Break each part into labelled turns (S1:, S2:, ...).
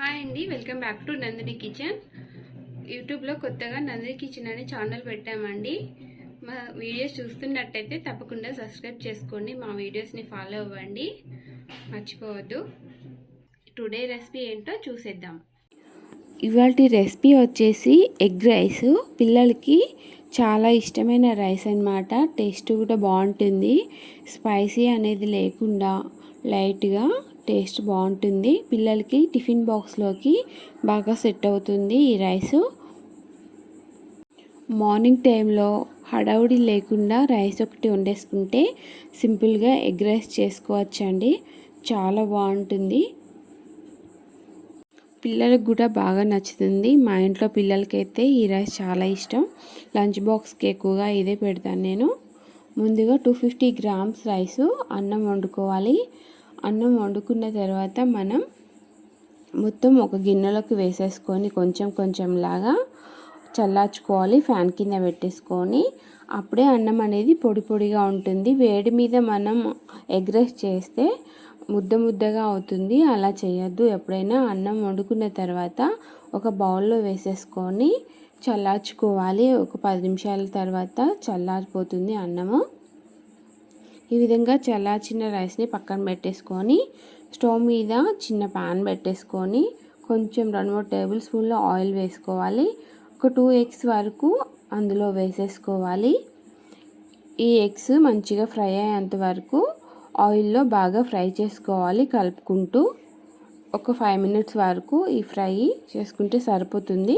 S1: Hi అండి welcome back to Nandini kitchen. యూట్యూబ్లో కొత్తగా నందిని కిచెన్ అనే ఛానల్ పెట్టామండి. మా వీడియోస్ చూస్తున్నట్టయితే తప్పకుండా సబ్స్క్రైబ్ చేసుకోండి మా వీడియోస్ని ఫాలో అవ్వండి. మర్చిపోవద్దు. టుడే రెసిపీ ఏంటో చూసేద్దాం.
S2: ఇవాటి రెసిపీ వచ్చేసి ఎగ్ రైస్. పిల్లలకి చాలా ఇష్టమైన రైస్ అన్నమాట. టేస్ట్ కూడా బాగుంటుంది. స్పైసీ అనేది లేకుండా లైట్గా టేస్ట్ బాగుంటుంది. పిల్లలకి టిఫిన్ బాక్స్లోకి బాగా సెట్ అవుతుంది ఈ రైస్. మార్నింగ్ టైంలో హడావుడి లేకుండా రైస్ ఒకటి వండేసుకుంటే సింపుల్గా ఎగ్ రైస్ చేసుకోవచ్చండి. చాలా బాగుంటుంది. పిల్లలకు కూడా బాగా నచ్చుతుంది. మా ఇంట్లో పిల్లలకైతే ఈ రైస్ చాలా ఇష్టం. లంచ్ బాక్స్కి ఎక్కువగా ఇదే పెడతాను నేను. ముందుగా టూ ఫిఫ్టీ గ్రామ్స్ రైస్ అన్నం వండుకోవాలి. అన్నం వండుకున్న తర్వాత మనం మొత్తం ఒక గిన్నెలోకి వేసేసుకొని కొంచెం కొంచెం లాగా చల్లార్చుకోవాలి ఫ్యాన్ కింద పెట్టేసుకొని. అప్పుడే అన్నం అనేది పొడి పొడిగా ఉంటుంది. వేడి మీద మనం ఎగ్ రైస్ చేస్తే ముద్ద ముద్దగా అవుతుంది. అలా చేయొద్దు. ఎప్పుడైనా అన్నం వండుకున్న తర్వాత ఒక బౌల్లో వేసేసుకొని చల్లార్చుకోవాలి. ఒక పది నిమిషాల తర్వాత చల్లారిపోతుంది అన్నము. ఈ విధంగా చల్లార్చిన రైస్ని పక్కన పెట్టేసుకొని స్టవ్ మీద చిన్న ప్యాన్ పెట్టేసుకొని కొంచెం రెండు మూడు టేబుల్ స్పూన్ల ఆయిల్ వేసుకోవాలి. ఒక టూ ఎగ్స్ వరకు అందులో వేసేసుకోవాలి. ఈ ఎగ్స్ మంచిగా ఫ్రై అయ్యేంత వరకు ఆయిల్లో బాగా ఫ్రై చేసుకోవాలి కలుపుకుంటూ. ఒక ఫైవ్ మినిట్స్ వరకు ఈ ఫ్రై చేసుకుంటే సరిపోతుంది.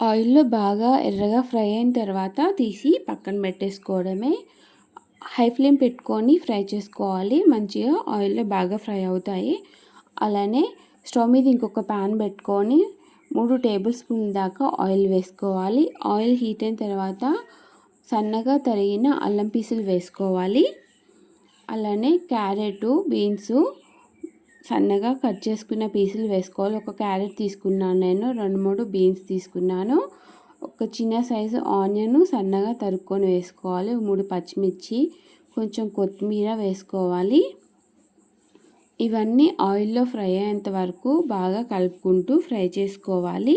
S2: ఆయిల్లో బాగా ఎర్రగా ఫ్రై అయిన తర్వాత తీసి పక్కన పెట్టేసుకోవడమే. హై ఫ్లేమ్ పెట్టుకొని ఫ్రై చేసుకోవాలి. మంచిగా ఆయిల్లో బాగా ఫ్రై అవుతాయి. అలానే స్టవ్ మీద ఇంకొక ప్యాన్ పెట్టుకొని మూడు టేబుల్ స్పూన్ దాకా ఆయిల్ వేసుకోవాలి. ఆయిల్ హీట్ అయిన తర్వాత సన్నగా తరిగిన అల్లం పీసులు వేసుకోవాలి. అలానే క్యారెట్ బీన్స్ సన్నగా కట్ చేసుకున్న పీసులు వేసుకోవాలి. ఒక క్యారెట్ తీసుకున్నాను నేను రెండు మూడు బీన్స్ తీసుకున్నాను. ఒక చిన్న సైజు ఆనియన్ సన్నగా తరుక్కొని వేసుకోవాలి. మూడు పచ్చిమిర్చి కొంచెం కొత్తిమీర వేసుకోవాలి. ఇవన్నీ ఆయిల్లో ఫ్రై అయ్యేంత వరకు బాగా కలుపుకుంటూ ఫ్రై చేసుకోవాలి.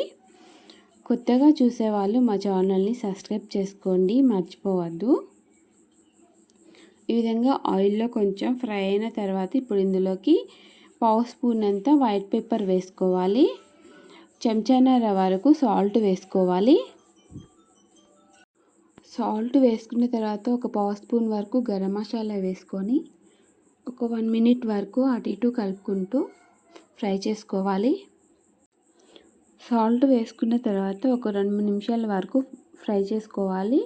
S2: కొత్తగా చూసేవాళ్ళు మా ఛానల్ని సబ్స్క్రైబ్ చేసుకోండి మర్చిపోవద్దు. ఈ విధంగా ఆయిల్లో కొంచెం ఫ్రై అయిన తర్వాత ఇప్పుడు ఇందులోకి పావు స్పూన్ అంతా వైట్ పేపర్ వేసుకోవాలి. చెంచానర వరకు సాల్ట్ వేసుకోవాలి. సాల్ట్ వేసుకున్న తర్వాత ఒక పావు స్పూన్ వరకు గరం మసాలా వేసుకొని ఒక వన్ మినిట్ వరకు అటు ఇటు కలుపుకుంటూ ఫ్రై చేసుకోవాలి. సాల్ట్ వేసుకున్న తర్వాత ఒక రెండు నిమిషాల వరకు ఫ్రై చేసుకోవాలి.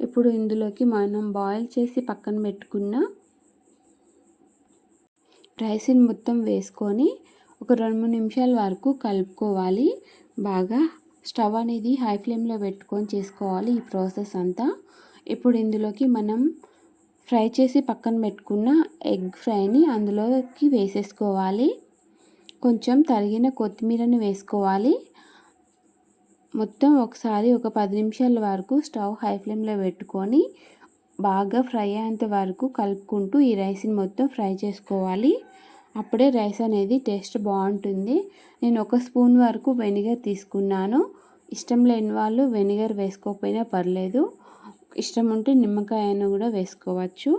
S2: ఇప్పుడు ఇందులోకి మనం బాయిల్ చేసి పక్కన పెట్టుకున్న రైస్ని మొత్తం వేసుకొని ఒక రెండు మూడు నిమిషాల వరకు కలుపుకోవాలి. బాగా స్టవ్ అనేది హై ఫ్లేమ్లో పెట్టుకొని చేసుకోవాలి ఈ ప్రాసెస్ అంతా. ఇప్పుడు ఇందులోకి మనం ఫ్రై చేసి పక్కన పెట్టుకున్న ఎగ్ ఫ్రైని అందులోకి వేసేసుకోవాలి. కొంచెం తరిగిన కొత్తిమీరని వేసుకోవాలి. మొత్తం ఒకసారి ఒక పది నిమిషాల వరకు స్టవ్ హై ఫ్లేమ్లో పెట్టుకొని బాగా ఫ్రై అయ్యేంత వరకు కలుపుకుంటూ ఈ రైస్ని మొత్తం ఫ్రై చేసుకోవాలి. అప్పుడే రైస్ అనేది టేస్ట్ బాగుంటుంది. నేను ఒక స్పూన్ వరకు వెనిగర్ తీసుకున్నాను. ఇష్టం లేని వాళ్ళు వెనిగర్ వేసుకోకపోయినా పర్లేదు. ఇష్టం ఉంటే నిమ్మకాయ అయినా కూడా వేసుకోవచ్చు.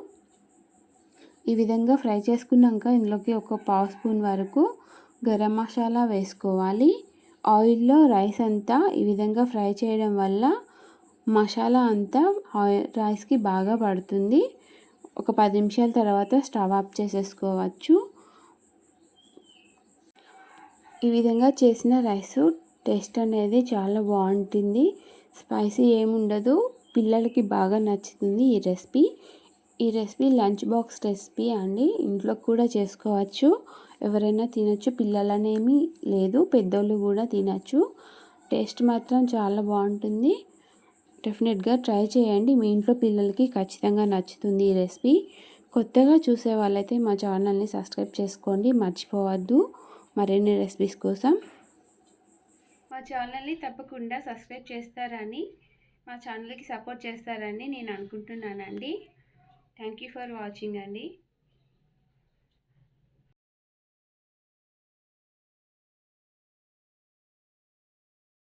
S2: ఈ విధంగా ఫ్రై చేసుకున్నాక ఇందులోకి ఒక పావు స్పూన్ వరకు గరం మసాలా వేసుకోవాలి. ఆయిల్లో రైస్ అంతా ఈ విధంగా ఫ్రై చేయడం వల్ల మసాలా అంతా రైస్కి బాగా పడుతుంది. ఒక పది నిమిషాల తర్వాత స్టవ్ ఆఫ్ చేసేసుకోవచ్చు. ఈ విధంగా చేసిన రైస్ టేస్ట్ అనేది చాలా బాగుంటుంది. స్పైసీ ఏముండదు. పిల్లలకి బాగా నచ్చుతుంది ఈ రెసిపీ. ఈ రెసిపీ లంచ్ బాక్స్ రెసిపీ అండి. ఇంట్లో కూడా చేసుకోవచ్చు. ఎవరైనా తినచ్చు. పిల్లలనేమి లేదు. పెద్దోళ్ళు కూడా తినచ్చు. టేస్ట్ మాత్రం చాలా బాగుంటుంది. డెఫినెట్గా ట్రై చేయండి. మీ ఇంట్లో పిల్లలకి ఖచ్చితంగా నచ్చుతుంది ఈ రెసిపీ కొత్తగా చూసే వాళ్ళైతే మా ఛానల్ని సబ్స్క్రైబ్ చేసుకోండి. మర్చిపోవద్దు. మరిన్ని రెసిపీస్ కోసం.
S1: మా ఛానల్ని తప్పకుండా సబ్స్క్రైబ్ చేస్తారని మా ఛానల్కి సపోర్ట్ చేస్తారని నేను అనుకుంటున్నానండి. థ్యాంక్ యూ ఫర్ వాచింగ్ అండి.